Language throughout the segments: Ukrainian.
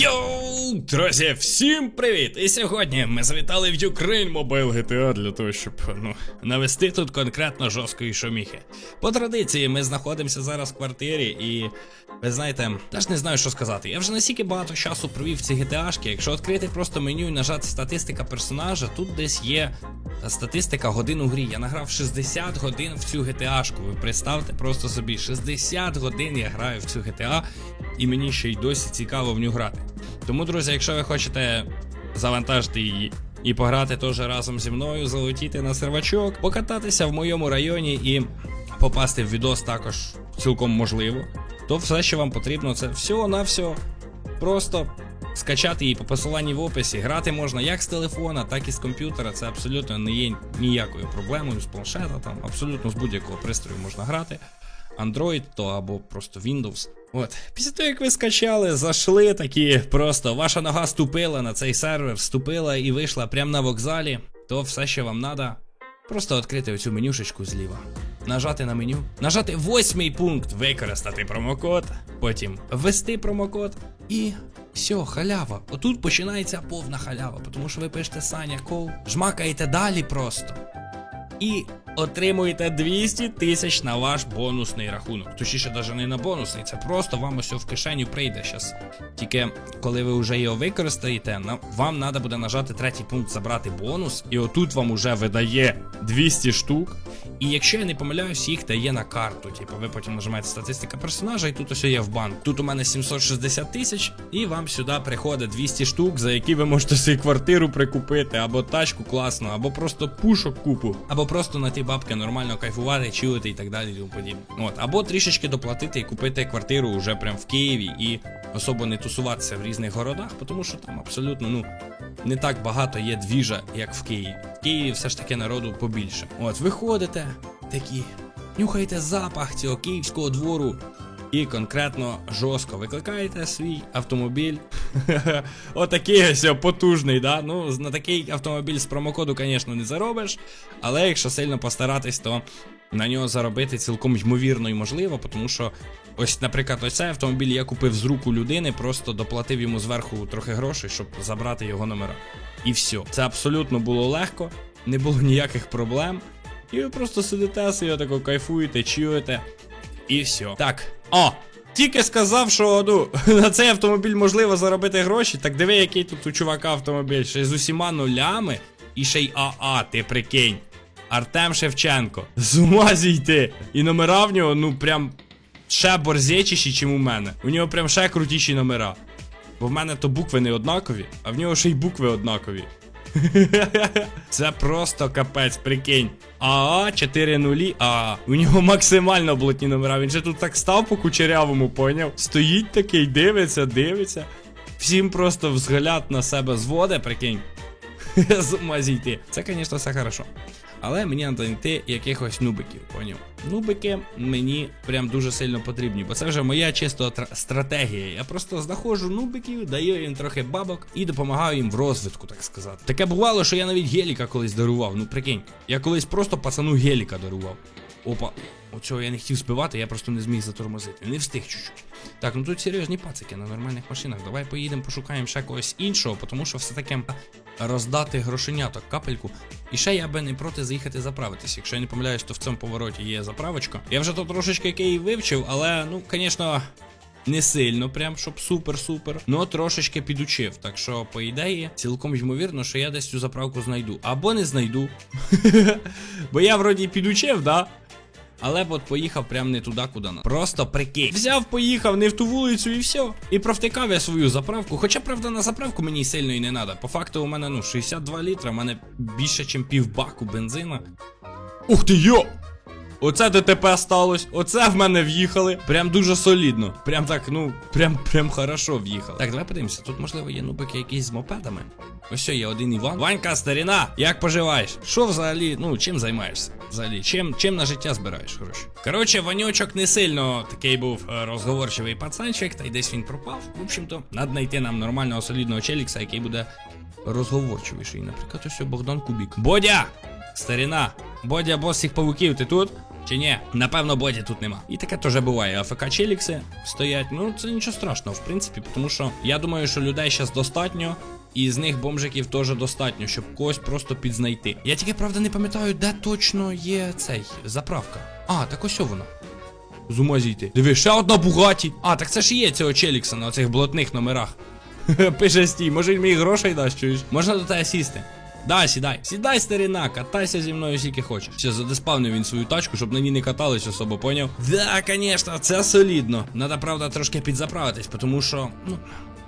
Йоу, друзі, всім привіт! І сьогодні ми завітали в Ukraine Mobile GTA для того, щоб ну, навести тут конкретно жорсткої шуміхи. По традиції, ми знаходимося зараз в квартирі, і ви знаєте, теж не знаю, що сказати. Я вже настільки багато часу провів ці GTA-шки. Якщо відкрити просто меню і нажати статистика персонажа, тут десь є статистика годин у грі. Я награв 60 годин в цю GTA-шку. Ви представте просто собі, 60 годин я граю в цю GTA, і мені ще й досі цікаво в нього грати. Тому, друзі, якщо ви хочете завантажити її і пограти теж разом зі мною, залетіти на сервачок, покататися в моєму районі і попасти в відос також цілком можливо, то все, що вам потрібно, це всього на все. Просто скачати її по посиланні в описі. Грати можна як з телефона, так і з комп'ютера. Це абсолютно не є ніякою проблемою з планшета, там абсолютно з будь-якого пристрою можна грати. Android, то або просто Windows. От, після того, як ви скачали, зайшли такі, просто ваша нога ступила на цей сервер, ступила і вийшла прямо на вокзалі, то все, що вам треба, просто відкрити оцю менюшечку зліва. Нажати на меню, нажати восьмий пункт, використати промокод, потім ввести промокод. І все, халява. Отут починається повна халява, тому що ви пишете Саня Кол, жмакаєте далі просто. І отримуєте 200 тисяч на ваш бонусний рахунок. Точніше, навіть не на бонусний, це просто вам ось в кишеню прийде щас. Тільки коли ви вже його використаєте, вам треба буде нажати третій пункт забрати бонус, і отут вам уже видає 200 штук. І якщо я не помиляюсь, їх дає на карту. Типу, ви потім нажимаєте статистика персонажа, і тут ось є в банк. Тут у мене 760 тисяч, і вам сюди приходить 200 штук, за які ви можете собі квартиру прикупити, або тачку класну, або просто пушок купу, або просто на ті бабки нормально кайфувати, чилити і так далі. і тому подібне. От, або трішечки доплатити і купити квартиру вже прям в Києві і особо не тусуватися в різних городах, тому що там абсолютно ну не так багато є двіжа, як в Києві. В Києві все ж таки народу побільше. От, виходите, такі, нюхаєте запах цього київського двору. І конкретно жорстко викликаєте свій автомобіль. Отакий ось потужний, да? Ну, на такий автомобіль з промокоду, звісно, не заробиш. Але якщо сильно постаратись, то на нього заробити цілком ймовірно і можливо, тому що ось, наприклад, ось цей автомобіль я купив з руку людини, просто доплатив йому зверху трохи грошей, щоб забрати його номера. І все. Це абсолютно було легко, не було ніяких проблем. І ви просто сидите, собі тако кайфуєте, чуєте. І все. Так. О! Тільки сказав, що ну, на цей автомобіль можливо заробити гроші. Так диви, який тут у чувака автомобіль. Ще з усіма нулями. І ще й АА, ти прикинь. Артем Шевченко. З ума зійти. І номера в нього, ну прям ще борзечіші, чим у мене. У нього прям ще крутіші номера. Бо в мене то букви не однакові, а в нього ще й букви однакові. Це просто капець, прикинь. АА 4 нулі, а у нього максимально блатні номера. Він же тут так став по кучерявому, поняв? Стоїть такий, дивиться, дивиться. Всім просто взгляд на себе зводе, прикинь. З ума зійти. Це, звісно, все хорошо. Але мені треба знайти якихось нубиків, поняв? Нубики мені прям дуже сильно потрібні, бо це вже моя чисто стратегія. Я просто знаходжу нубиків, даю їм трохи бабок і допомагаю їм в розвитку, так сказати. Таке бувало, що я навіть геліка колись дарував. Ну прикинь, я колись просто пацану геліка дарував. Опа, оцього я не хотів збивати, я просто не зміг затормозити. Не встиг чуть-чуть. Так, ну тут серйозні пацики на нормальних машинах. Давай поїдемо, пошукаємо ще когось іншого, тому що все-таки роздати грошеняток капельку. І ще я би не проти заїхати заправитись. Якщо я не помиляюсь, то в цьому повороті є заправочка. Я вже тут трошечки Київ вивчив, але ну, звісно. Не сильно, прям щоб супер-супер, но трошечки підучив. Так що, по ідеї, цілком ймовірно, що я десь цю заправку знайду. Або не знайду. Бо я вроді підучив, да? Але от поїхав прям не туди, куди на Просто прикинь. Взяв, поїхав не в ту вулицю і все. І провтикав я свою заправку. Хоча, правда, на заправку мені сильно і не треба. По факту, у мене ну 62 літра, у мене більше, ніж півбаку бензина. Ух ти йо! Оце ДТП сталося, оце в мене в'їхали. Прям дуже солідно. Прям так, ну, прям прям хорошо в'їхали. Так, давай подивимося. Тут, можливо, є нубики якісь з мопедами. Ось що, є один Іван. Ванька, старіна, як поживаєш? Що взагалі, ну, чим займаєшся? Взагалі, чим, чим на життя збираєш гроші? Коротше, Ванючок не сильно такий був е, розговорчивий пацанчик, та й десь він пропав. В общем-то, треба знайти нам нормального солідного челікса, який буде розговорчивіший. Наприклад, ось Богдан Кубік. Бодя! Старіна! Бодя, бос всіх павуків, ти тут? Чи ні? Напевно, боді тут нема. І таке теж буває. АФК Челікси стоять. Ну, це нічого страшного, в принципі, тому що я думаю, що людей зараз достатньо. І з них бомжиків теж достатньо, щоб когось просто підзнайти. Я тільки правда не пам'ятаю, де точно є цей заправка. А, так ось воно. З ума зійти. Диви, ще одна Бугаті. А, так це ж і є цього Челікса на цих блатних номерах. Пише стій, може він мені грошей дасть, чуєш? Можна до тебе сісти. Да, сідай. Сідай, старина, катайся зі мною скільки хочеш. Ще задеспавнив він свою тачку, щоб на ній не катались особо, поняв? Да, звісно, це солідно. Надо, правда, трошки підзаправитись, тому що, ну,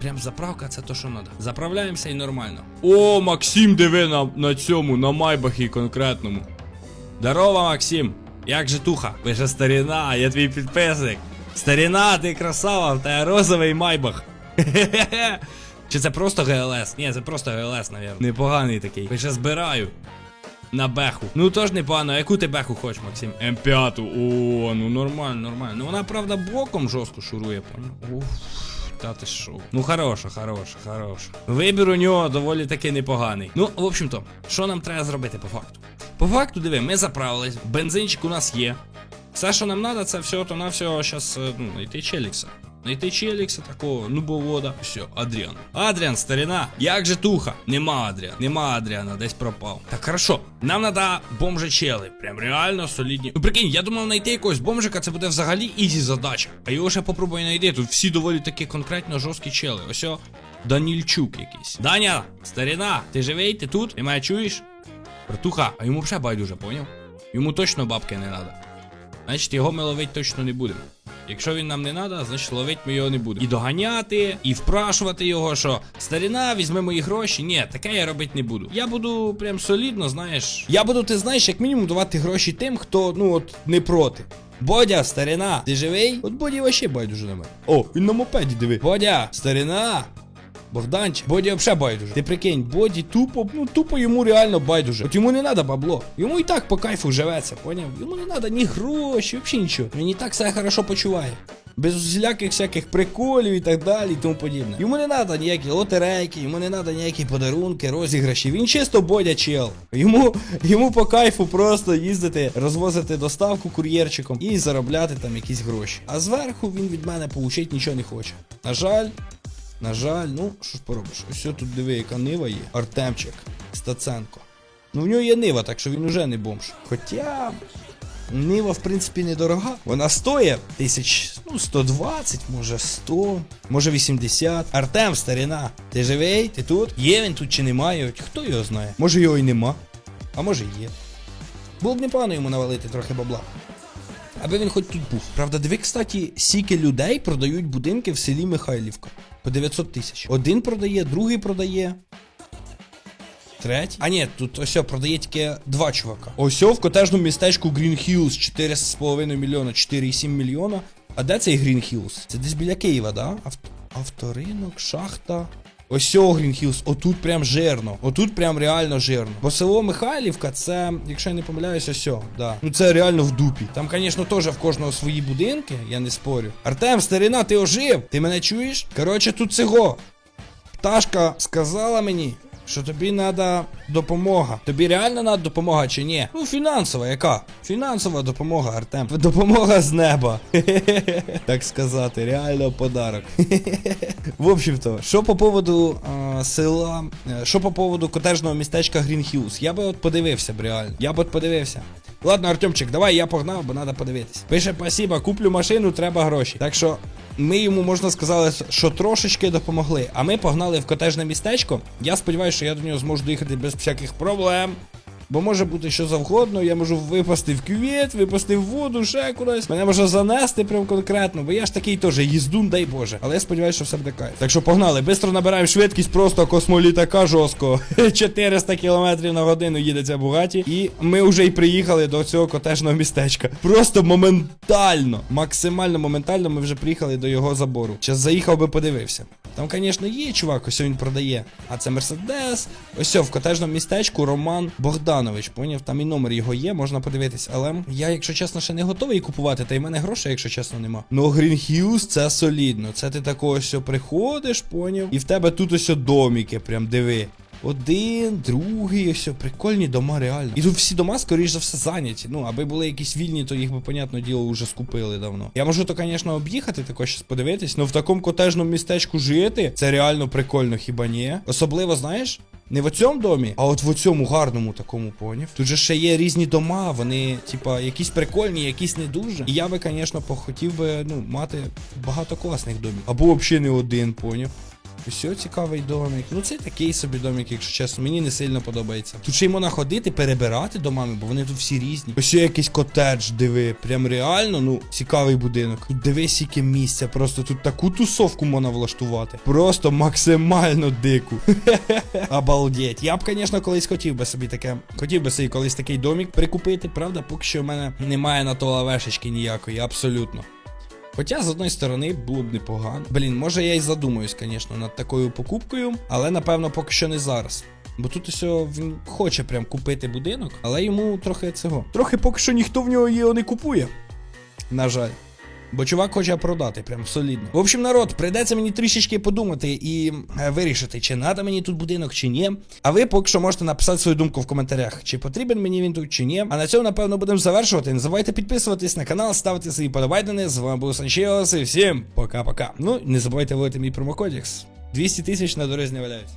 прям заправка це то, що надо. Заправляємося і нормально. О, Максим, диви на, на цьому, на майбахі конкретному. Здорово, Максим. Як же туха? Ви же старіна, я твій підписник. Старіна, ти красава, тебе розовий майбах. Хе-хе-хе. Чи це просто ГЛС? Ні, це просто ГЛС, навірно. Непоганий такий. Я ще збираю. На беху. Ну тож непогано, яку ти беху хочеш, Максим? М5. О, ну нормально, нормально. Ну вона, правда, боком жорстко шурує, понял? Уф. Та ти шо. Ну хороша, хороша, хороша. Вибір у нього доволі таки непоганий. Ну, в общем-то, що нам треба зробити по факту? По факту, диви, ми заправились, бензинчик у нас є. Все, що нам треба, це все то на все зараз ну, знайти Челікса. Знайти Челікса такого, нубовода. Все, Адріан. Адріан, старина, як же туха? Нема Адріана, нема Адріана, десь пропав. Так хорошо, нам треба бомжа чели. Прям реально солідні. Ну прикинь, я думав знайти якогось бомжика, це буде взагалі ізі задача. А його ще попробуй знайти. Тут всі доволі такі конкретно жорсткі чели. Ось Данільчук якийсь. Даня, старина, ти живий? Ти тут? Ти мене чуєш? Братуха, а йому вже байдуже, поняв? Йому точно бабки не треба. Значить, його ми ловить точно не будемо. Якщо він нам не треба, значить ловить ми його не будемо. І доганяти, і впрашувати його, що старіна, візьми мої гроші. Ні, таке я робити не буду. Я буду прям солідно, знаєш. Я буду, ти знаєш, як мінімум давати гроші тим, хто, ну от, не проти. Бодя, старина, ти живий? От Боді вообще байдуже на мене. О, він на мопеді диви. Бодя, старина. Богданчик, Боді взагалі байдуже. Ти прикинь, Боді тупо, ну тупо йому реально байдуже. От йому не треба бабло. Йому і так по кайфу живеться, поняв? Йому не треба ні гроші, взагалі нічого. Він і так себе хорошо почуває. Без усіляких всяких приколів і так далі і тому подібне. Йому не треба ніякі лотерейки, йому не треба ніякі подарунки, розіграші. Він чисто бодя чел. Йому, йому по кайфу просто їздити, розвозити доставку кур'єрчиком і заробляти там якісь гроші. А зверху він від мене получить нічого не хоче. На жаль, на жаль, ну що ж поробиш? Ось тут диви, яка нива є. Артемчик Стаценко. Ну в нього є нива, так що він уже не бомж. Хоча. Нива, в принципі, недорога. Вона стоїть тисяч, ну, 120, може 100, може 80. Артем, старина, ти живий? Ти тут? Є він тут чи немає? Хто його знає? Може його і нема, а може є. Було б непогано йому навалити трохи бабла. Аби він хоч тут був. Правда, диви, кстати, сіки людей продають будинки в селі Михайлівка. По 900 тисяч. Один продає, другий продає. Третій. А ні, тут ось продає тільки два чувака. Ось в котежному містечку Green Hills 4,5 мільйона, 4,7 мільйона. А де цей Green Hills? Це десь біля Києва, да? Авт... Авторинок, шахта. Ось о, Green Hills, отут прям жирно. Отут прям реально жирно. Бо село Михайлівка, це, якщо я не помиляюсь, ось да. Ну це реально в дупі. Там, звісно, теж в кожного свої будинки, я не спорю. Артем, старина, ти ожив? Ти мене чуєш? Коротше, тут цього. Пташка сказала мені, що тобі треба допомога. Тобі реально треба допомога чи ні? Ну, фінансова, яка? Фінансова допомога, Артем. Допомога з неба. Так сказати, реально подарок. В общем-то, що по поводу а, села, е, що по поводу котежного містечка Green я би от подивився б реально. Я б от подивився. Ладно, Артемчик, давай я погнав, бо треба подивитись. Пише спасибо, куплю машину, треба гроші. Так що ми йому можна сказати, що трошечки допомогли. А ми погнали в котежне містечко. Я сподіваюся, що я до нього зможу доїхати без всяких проблем. Бо може бути що завгодно, я можу випасти в кювет, випасти в воду, ще кудись. Мене може занести прям конкретно, бо я ж такий теж їздун, дай Боже. Але я сподіваюся, що все буде кайф. Так що погнали, бистро набираємо швидкість просто космолітака жорстко. 400 км на годину їде ця Бугаті. І ми вже й приїхали до цього котежного містечка. Просто моментально, максимально моментально ми вже приїхали до його забору. Зараз заїхав би подивився. Там, звісно, є чувак, ось він продає. А це Мерседес. Ось в котежному містечку Роман Богданович. Поняв, там і номер його є, можна подивитись. Але я, якщо чесно, ще не готовий купувати, та й в мене грошей, якщо чесно, нема. Ну, Грін Hills це солідно. Це ти такого ось приходиш, поняв. І в тебе тут ось доміки, прям диви. Один, другий, ось прикольні дома, реально. І тут всі дома, скоріш за все, зайняті. Ну, аби були якісь вільні, то їх би, понятне діло, вже скупили давно. Я можу то, звісно, об'їхати, також щось подивитись, але в такому котежному містечку жити, це реально прикольно, хіба ні? Особливо, знаєш. Не в цьому домі, а от в цьому гарному такому поняв. Тут же ще є різні дома, вони, типа, якісь прикольні, якісь не дуже. І я би, звісно, похотів би ну, мати багато класних домів. Або взагалі не один, поняв. Все, цікавий домик. Ну це такий собі домик, якщо чесно, мені не сильно подобається. Тут ще й можна ходити, перебирати домами, бо вони тут всі різні. Ось якийсь котедж, диви. Прям реально, ну, цікавий будинок. Тут дивись, яке місця. Просто тут таку тусовку можна влаштувати. Просто максимально дику. Обалдеть. Я б, звісно, колись хотів би собі таке. Хотів би собі колись такий домик прикупити, правда, поки що в мене немає на то лавешечки ніякої, абсолютно. Хоча, з одної сторони, було б непогано. Блін, може я й задумаюсь, звісно, над такою покупкою, але напевно поки що не зараз. Бо тут ось він хоче прям купити будинок, але йому трохи цього. Трохи поки що ніхто в нього його не купує. На жаль. Бо чувак хоче продати, прям солідно. В общем, народ, прийдеться мені трішечки подумати і е, вирішити, чи треба мені тут будинок, чи ні. А ви поки що можете написати свою думку в коментарях, чи потрібен мені він тут, чи ні. А на цьому, напевно, будемо завершувати. Не забувайте підписуватись на канал, ставити свої подобайдени. З вами був Санчіос і всім пока-пока. Ну, не забувайте вводити мій промокодекс. 200 тисяч на дорозі не валяються.